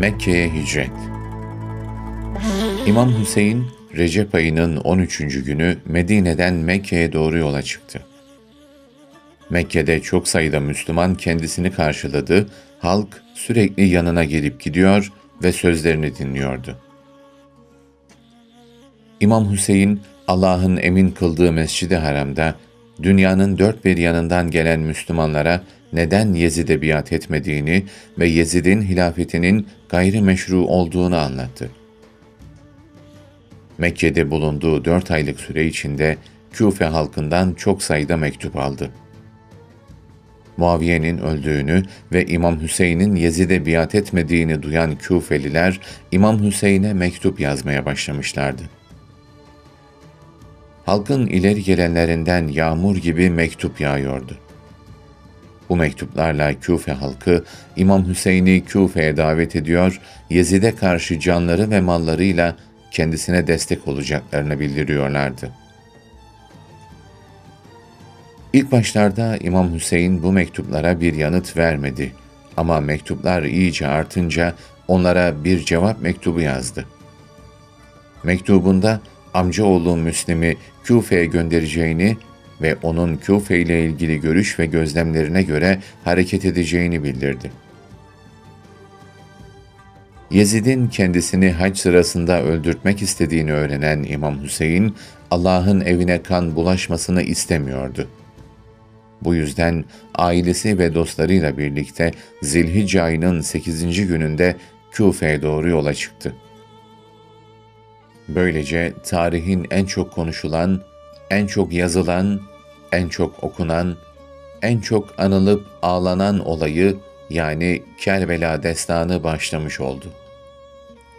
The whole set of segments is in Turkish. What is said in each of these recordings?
Mekke'ye hicret. İmam Hüseyin, Recep ayının 13. günü Medine'den Mekke'ye doğru yola çıktı. Mekke'de çok sayıda Müslüman kendisini karşıladı, halk sürekli yanına gelip gidiyor ve sözlerini dinliyordu. İmam Hüseyin, Allah'ın emin kıldığı Mescid-i Haram'da, dünyanın dört bir yanından gelen Müslümanlara neden Yezid'e biat etmediğini ve Yezid'in hilafetinin gayrimeşru olduğunu anlattı. Mekke'de bulunduğu dört aylık süre içinde Küfe halkından çok sayıda mektup aldı. Muaviye'nin öldüğünü ve İmam Hüseyin'in Yezid'e biat etmediğini duyan Küfeliler, İmam Hüseyin'e mektup yazmaya başlamışlardı. Halkın ileri gelenlerinden yağmur gibi mektup yağıyordu. Bu mektuplarla Küfe halkı İmam Hüseyin'i Küfe'ye davet ediyor, Yezid'e karşı canları ve mallarıyla kendisine destek olacaklarını bildiriyorlardı. İlk başlarda İmam Hüseyin bu mektuplara bir yanıt vermedi ama mektuplar iyice artınca onlara bir cevap mektubu yazdı. Mektubunda amcaoğlu Müslim'i Küfe'ye göndereceğini ve onun Küfe ile ilgili görüş ve gözlemlerine göre hareket edeceğini bildirdi. Yezid'in kendisini hac sırasında öldürtmek istediğini öğrenen İmam Hüseyin, Allah'ın evine kan bulaşmasını istemiyordu. Bu yüzden ailesi ve dostlarıyla birlikte Zilhicce ayının 8. gününde Küfe'ye doğru yola çıktı. Böylece tarihin en çok konuşulan, en çok yazılan, en çok okunan, en çok anılıp ağlanan olayı yani Kerbela destanı başlamış oldu.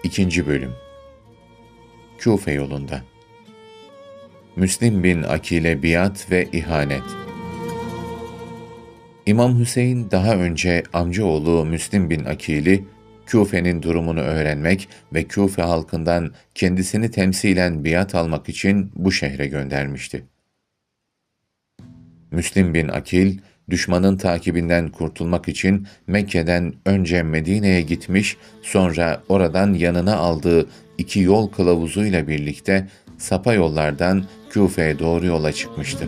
İkinci bölüm. Küfe yolunda. Müslim bin Akile biat ve ihanet. İmam Hüseyin daha önce amcaoğlu Müslim bin Akil'i Küfe'nin durumunu öğrenmek ve Küfe halkından kendisini temsilen biat almak için bu şehre göndermişti. Müslim bin Akil, düşmanın takibinden kurtulmak için Mekke'den önce Medine'ye gitmiş, sonra oradan yanına aldığı iki yol kılavuzuyla birlikte sapa yollardan Küfe'ye doğru yola çıkmıştı.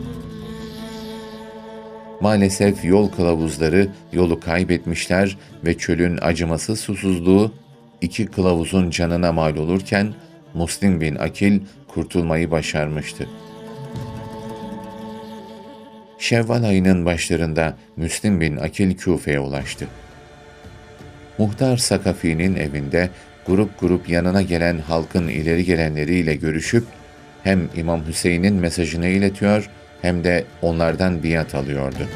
Maalesef yol kılavuzları yolu kaybetmişler ve çölün acımasız susuzluğu iki kılavuzun canına mal olurken Muslim bin Akil kurtulmayı başarmıştı. Şevval ayının başlarında Müslim bin Akil Küfe'ye ulaştı. Muhtar Sakafi'nin evinde grup grup yanına gelen halkın ileri gelenleriyle görüşüp hem İmam Hüseyin'in mesajını iletiyor hem de onlardan biat alıyordu.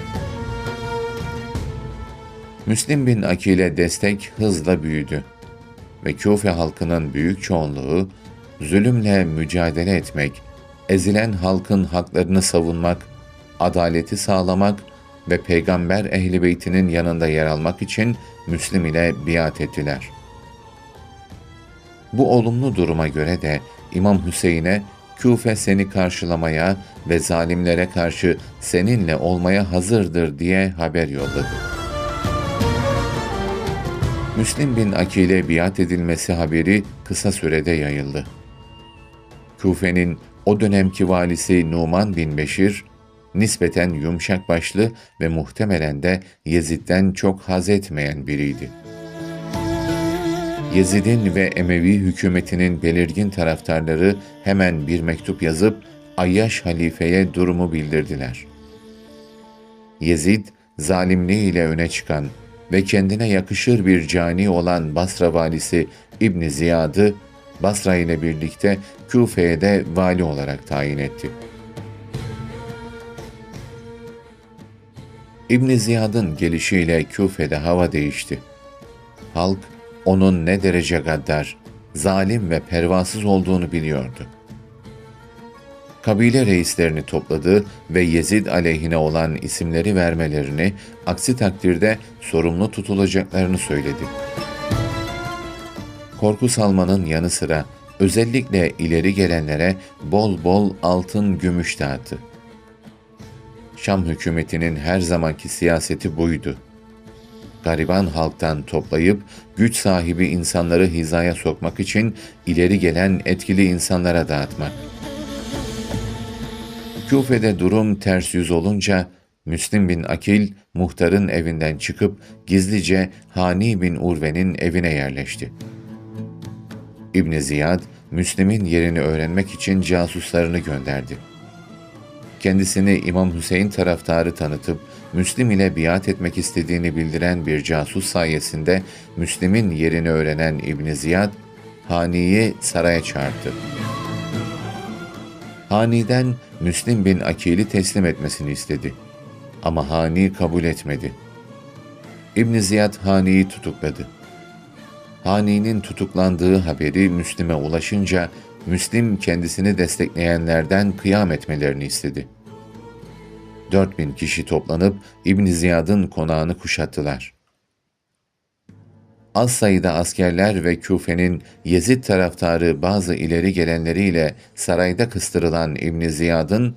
Müslim bin Akil'e destek hızla büyüdü ve Küfe halkının büyük çoğunluğu zulümle mücadele etmek, ezilen halkın haklarını savunmak, adaleti sağlamak ve peygamber ehli beytinin yanında yer almak için Müslim ile biat ettiler. Bu olumlu duruma göre de İmam Hüseyin'e Küfe seni karşılamaya ve zalimlere karşı seninle olmaya hazırdır diye haber yolladı. Müslim bin Akil'e biat edilmesi haberi kısa sürede yayıldı. Küfe'nin o dönemki valisi Numan bin Beşir, nispeten yumuşak başlı ve muhtemelen de Yezid'den çok haz etmeyen biriydi. Yezid'in ve Emevi hükümetinin belirgin taraftarları hemen bir mektup yazıp Ayyaş halifeye durumu bildirdiler. Yezid, zalimliğiyle öne çıkan ve kendine yakışır bir cani olan Basra valisi İbn Ziyad'ı Basra ile birlikte Küfe'ye de vali olarak tayin etti. İbn Ziyad'ın gelişiyle Küfe'de hava değişti. Halk onun ne derece gaddar, zalim ve pervasız olduğunu biliyordu. Kabile reislerini topladı ve Yezid aleyhine olan isimleri vermelerini, aksi takdirde sorumlu tutulacaklarını söyledi. Korku salmanın yanı sıra özellikle ileri gelenlere bol bol altın gümüş dağıttı. Şam hükümetinin her zamanki siyaseti buydu gariban halktan toplayıp güç sahibi insanları hizaya sokmak için ileri gelen etkili insanlara dağıtmak. Küfe'de durum ters yüz olunca Müslim bin Akil muhtarın evinden çıkıp gizlice Hani bin Urve'nin evine yerleşti. İbn Ziyad, Müslim'in yerini öğrenmek için casuslarını gönderdi. Kendisini İmam Hüseyin taraftarı tanıtıp Müslim ile biat etmek istediğini bildiren bir casus sayesinde Müslim'in yerini öğrenen İbn Ziyad, Hani'yi saraya çağırdı. Hani'den Müslim bin Akil'i teslim etmesini istedi. Ama Hani kabul etmedi. İbn Ziyad Hani'yi tutukladı. Hani'nin tutuklandığı haberi Müslim'e ulaşınca Müslim kendisini destekleyenlerden kıyam etmelerini istedi. 4000 kişi toplanıp İbn Ziyad'ın konağını kuşattılar. Az sayıda askerler ve Küfe'nin Yezid taraftarı bazı ileri gelenleriyle sarayda kıstırılan İbn Ziyad'ın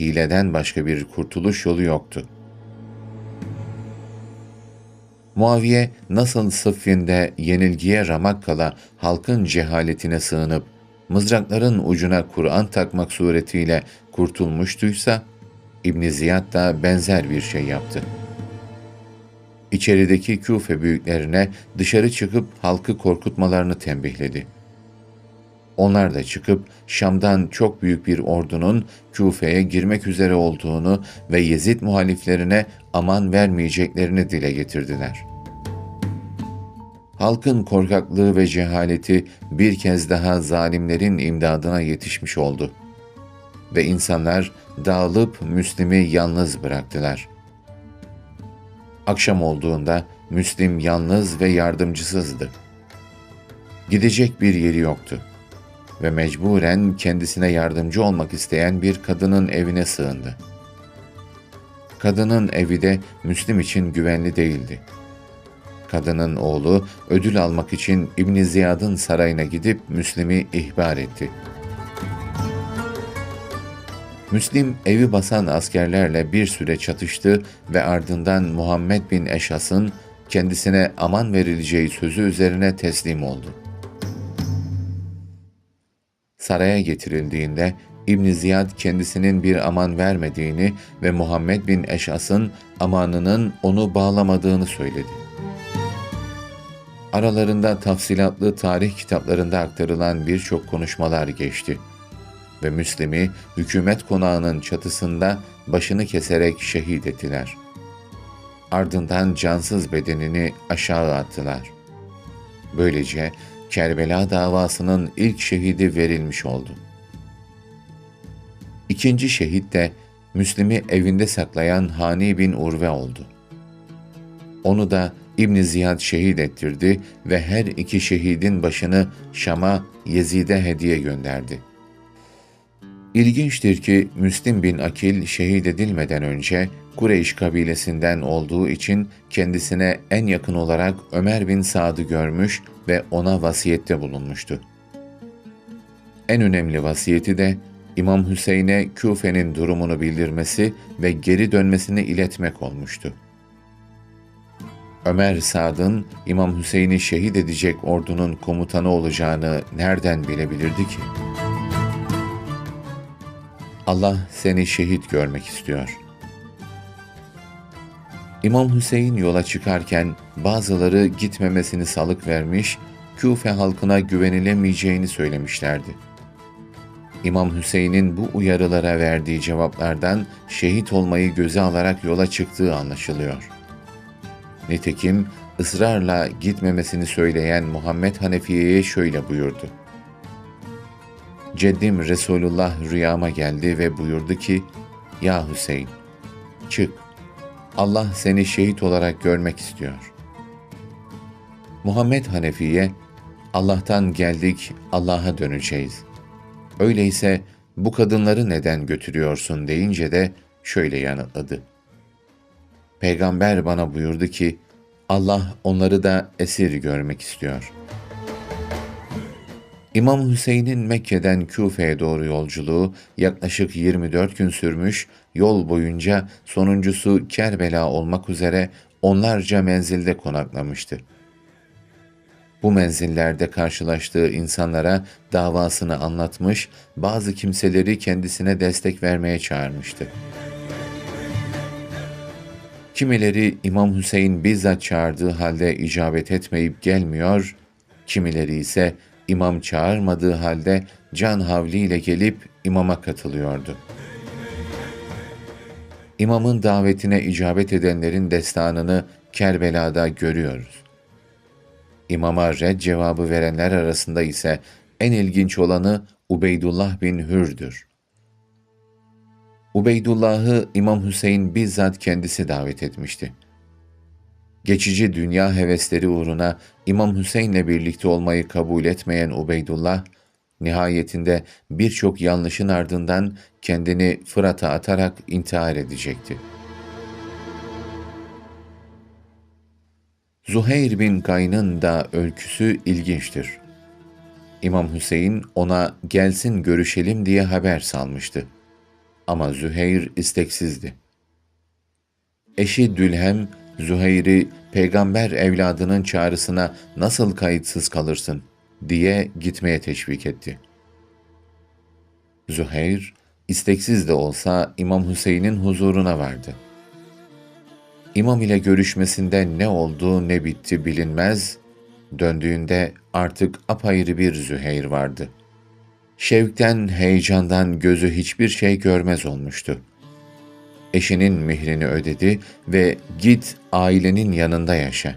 hileden başka bir kurtuluş yolu yoktu. Muaviye nasıl Sıffin'de yenilgiye ramak kala halkın cehaletine sığınıp mızrakların ucuna Kur'an takmak suretiyle kurtulmuştuysa, İbn Ziyad da benzer bir şey yaptı. İçerideki Küfe büyüklerine dışarı çıkıp halkı korkutmalarını tembihledi. Onlar da çıkıp Şam'dan çok büyük bir ordunun Küfe'ye girmek üzere olduğunu ve Yezid muhaliflerine aman vermeyeceklerini dile getirdiler. Halkın korkaklığı ve cehaleti bir kez daha zalimlerin imdadına yetişmiş oldu. Ve insanlar dağılıp Müslim'i yalnız bıraktılar. Akşam olduğunda Müslim yalnız ve yardımcısızdı. Gidecek bir yeri yoktu ve mecburen kendisine yardımcı olmak isteyen bir kadının evine sığındı. Kadının evi de Müslim için güvenli değildi. Kadının oğlu ödül almak için İbn Ziyad'ın sarayına gidip Müslim'i ihbar etti. Müslim evi basan askerlerle bir süre çatıştı ve ardından Muhammed bin Eşas'ın kendisine aman verileceği sözü üzerine teslim oldu. Saraya getirildiğinde İbn Ziyad kendisinin bir aman vermediğini ve Muhammed bin Eşas'ın amanının onu bağlamadığını söyledi. Aralarında tafsilatlı tarih kitaplarında aktarılan birçok konuşmalar geçti ve Müslim'i hükümet konağının çatısında başını keserek şehit ettiler. Ardından cansız bedenini aşağı attılar. Böylece Kerbela davasının ilk şehidi verilmiş oldu. İkinci şehit de Müslim'i evinde saklayan Hani bin Urve oldu. Onu da İbn Ziyad şehit ettirdi ve her iki şehidin başını Şam'a Yezid'e hediye gönderdi. İlginçtir ki Müslim bin Akil şehit edilmeden önce Kureyş kabilesinden olduğu için kendisine en yakın olarak Ömer bin Sad'ı görmüş ve ona vasiyette bulunmuştu. En önemli vasiyeti de İmam Hüseyin'e Küfe'nin durumunu bildirmesi ve geri dönmesini iletmek olmuştu. Ömer Sad'ın İmam Hüseyin'i şehit edecek ordunun komutanı olacağını nereden bilebilirdi ki? Allah seni şehit görmek istiyor. İmam Hüseyin yola çıkarken bazıları gitmemesini salık vermiş, Küfe halkına güvenilemeyeceğini söylemişlerdi. İmam Hüseyin'in bu uyarılara verdiği cevaplardan şehit olmayı göze alarak yola çıktığı anlaşılıyor.'' Nitekim ısrarla gitmemesini söyleyen Muhammed Hanefiye'ye şöyle buyurdu. Ceddim Resulullah rüyama geldi ve buyurdu ki, Ya Hüseyin, çık, Allah seni şehit olarak görmek istiyor. Muhammed Hanefiye, Allah'tan geldik, Allah'a döneceğiz. Öyleyse bu kadınları neden götürüyorsun deyince de şöyle yanıtladı. Peygamber bana buyurdu ki, Allah onları da esir görmek istiyor. İmam Hüseyin'in Mekke'den Küfe'ye doğru yolculuğu yaklaşık 24 gün sürmüş, yol boyunca sonuncusu Kerbela olmak üzere onlarca menzilde konaklamıştı. Bu menzillerde karşılaştığı insanlara davasını anlatmış, bazı kimseleri kendisine destek vermeye çağırmıştı. Kimileri İmam Hüseyin bizzat çağırdığı halde icabet etmeyip gelmiyor, kimileri ise imam çağırmadığı halde can havliyle gelip imama katılıyordu. İmamın davetine icabet edenlerin destanını Kerbela'da görüyoruz. İmama red cevabı verenler arasında ise en ilginç olanı Ubeydullah bin Hür'dür. Ubeydullah'ı İmam Hüseyin bizzat kendisi davet etmişti. Geçici dünya hevesleri uğruna İmam Hüseyin'le birlikte olmayı kabul etmeyen Ubeydullah, nihayetinde birçok yanlışın ardından kendini Fırat'a atarak intihar edecekti. Zuheyr bin Gayn'ın da öyküsü ilginçtir. İmam Hüseyin ona gelsin görüşelim diye haber salmıştı. Ama Züheyr isteksizdi. Eşi Dülhem, Züheyr'i peygamber evladının çağrısına nasıl kayıtsız kalırsın diye gitmeye teşvik etti. Züheyr, isteksiz de olsa İmam Hüseyin'in huzuruna vardı. İmam ile görüşmesinde ne oldu ne bitti bilinmez, döndüğünde artık apayrı bir Züheyr vardı. Şevkten, heyecandan gözü hiçbir şey görmez olmuştu. Eşinin mihrini ödedi ve git ailenin yanında yaşa.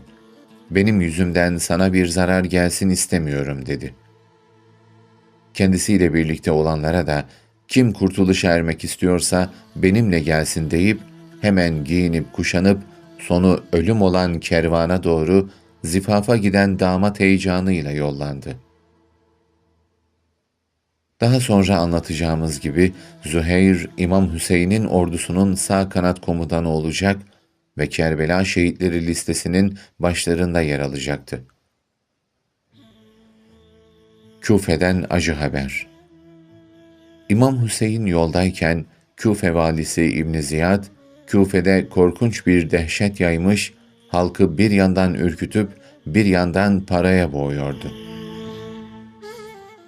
Benim yüzümden sana bir zarar gelsin istemiyorum dedi. Kendisiyle birlikte olanlara da kim kurtuluşa ermek istiyorsa benimle gelsin deyip hemen giyinip kuşanıp sonu ölüm olan kervana doğru zifafa giden damat heyecanıyla yollandı. Daha sonra anlatacağımız gibi Züheyr, İmam Hüseyin'in ordusunun sağ kanat komutanı olacak ve Kerbela şehitleri listesinin başlarında yer alacaktı. Küfe'den acı haber. İmam Hüseyin yoldayken Küfe valisi İbn Ziyad, Küfe'de korkunç bir dehşet yaymış, halkı bir yandan ürkütüp bir yandan paraya boğuyordu.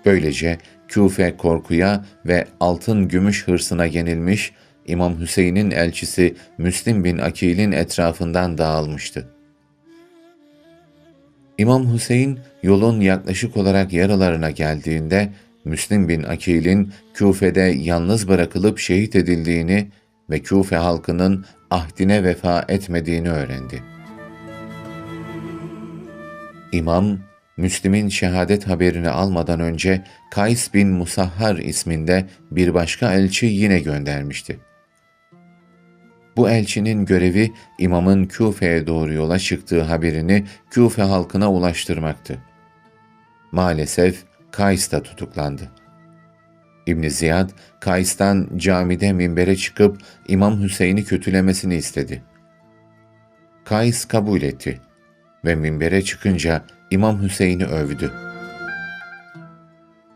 Böylece Küfe korkuya ve altın gümüş hırsına yenilmiş, İmam Hüseyin'in elçisi Müslim bin Akil'in etrafından dağılmıştı. İmam Hüseyin yolun yaklaşık olarak yarılarına geldiğinde Müslim bin Akil'in Küfe'de yalnız bırakılıp şehit edildiğini ve Küfe halkının ahdine vefa etmediğini öğrendi. İmam, Müslim'in şehadet haberini almadan önce Kays bin Musahhar isminde bir başka elçi yine göndermişti. Bu elçinin görevi imamın Küfe'ye doğru yola çıktığı haberini Küfe halkına ulaştırmaktı. Maalesef Kays da tutuklandı. İbn Ziyad, Kays'tan camide minbere çıkıp İmam Hüseyin'i kötülemesini istedi. Kays kabul etti ve minbere çıkınca İmam Hüseyin'i övdü.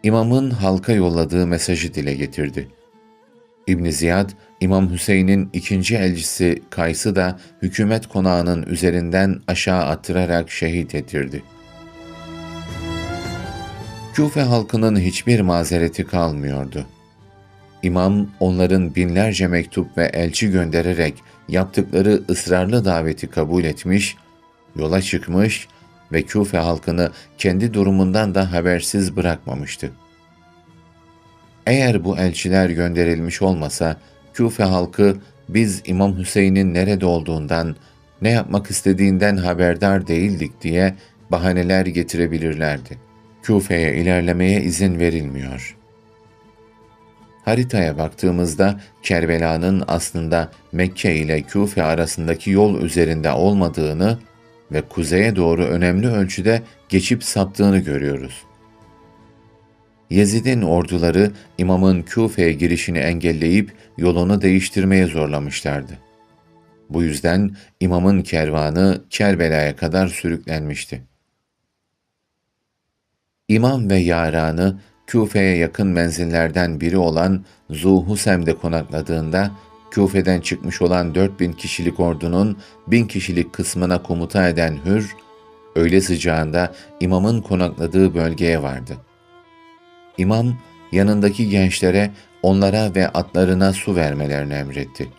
İmamın halka yolladığı mesajı dile getirdi. İbn Ziyad, İmam Hüseyin'in ikinci elçisi Kays'ı da hükümet konağının üzerinden aşağı attırarak şehit ettirdi. Küfe halkının hiçbir mazereti kalmıyordu. İmam onların binlerce mektup ve elçi göndererek yaptıkları ısrarlı daveti kabul etmiş, yola çıkmış ve Küfe halkını kendi durumundan da habersiz bırakmamıştı. Eğer bu elçiler gönderilmiş olmasa, Küfe halkı biz İmam Hüseyin'in nerede olduğundan, ne yapmak istediğinden haberdar değildik diye bahaneler getirebilirlerdi. Küfe'ye ilerlemeye izin verilmiyor. Haritaya baktığımızda Kerbela'nın aslında Mekke ile Küfe arasındaki yol üzerinde olmadığını ve kuzeye doğru önemli ölçüde geçip saptığını görüyoruz. Yezid'in orduları imamın Küfe'ye girişini engelleyip yolunu değiştirmeye zorlamışlardı. Bu yüzden imamın kervanı Kerbela'ya kadar sürüklenmişti. İmam ve yaranı Küfe'ye yakın menzillerden biri olan Zuhusem'de konakladığında Küfe'den çıkmış olan 4000 kişilik ordunun 1000 kişilik kısmına komuta eden Hür, öğle sıcağında imamın konakladığı bölgeye vardı. İmam yanındaki gençlere onlara ve atlarına su vermelerini emretti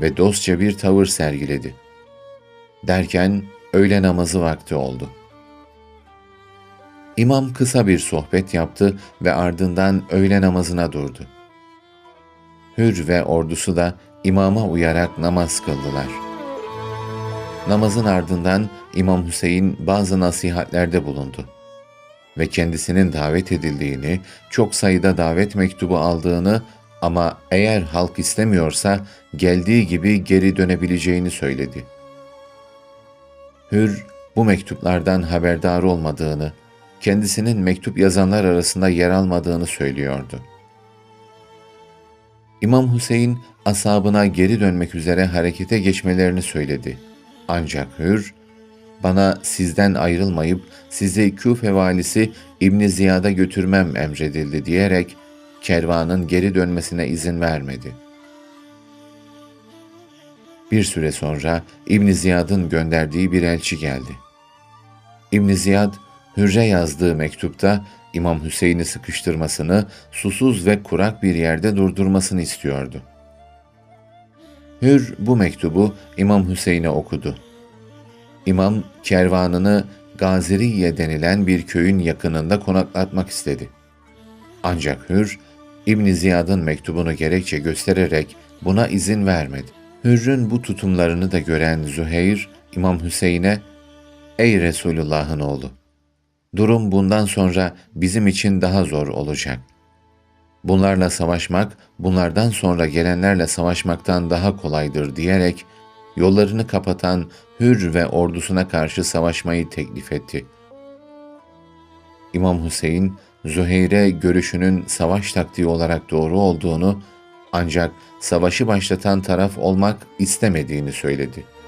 ve dostça bir tavır sergiledi. Derken öğle namazı vakti oldu. İmam kısa bir sohbet yaptı ve ardından öğle namazına durdu. Hür ve ordusu da imama uyarak namaz kıldılar. Namazın ardından İmam Hüseyin bazı nasihatlerde bulundu ve kendisinin davet edildiğini, çok sayıda davet mektubu aldığını ama eğer halk istemiyorsa geldiği gibi geri dönebileceğini söyledi. Hür bu mektuplardan haberdar olmadığını, kendisinin mektup yazanlar arasında yer almadığını söylüyordu. İmam Hüseyin asabına geri dönmek üzere harekete geçmelerini söyledi. Ancak Hür, bana sizden ayrılmayıp sizi Küfe valisi İbn Ziyad'a götürmem emredildi diyerek kervanın geri dönmesine izin vermedi. Bir süre sonra İbn Ziyad'ın gönderdiği bir elçi geldi. İbn Ziyad, Hürre yazdığı mektupta İmam Hüseyin'i sıkıştırmasını, susuz ve kurak bir yerde durdurmasını istiyordu. Hür bu mektubu İmam Hüseyin'e okudu. İmam kervanını Gaziriye denilen bir köyün yakınında konaklatmak istedi. Ancak Hür, İbn Ziyad'ın mektubunu gerekçe göstererek buna izin vermedi. Hürr'ün bu tutumlarını da gören Züheyr, İmam Hüseyin'e, ''Ey Resulullah'ın oğlu, durum bundan sonra bizim için daha zor olacak. Bunlarla savaşmak, bunlardan sonra gelenlerle savaşmaktan daha kolaydır.'' diyerek yollarını kapatan Hür ve ordusuna karşı savaşmayı teklif etti. İmam Hüseyin, Züheyr'e görüşünün savaş taktiği olarak doğru olduğunu ancak savaşı başlatan taraf olmak istemediğini söyledi.''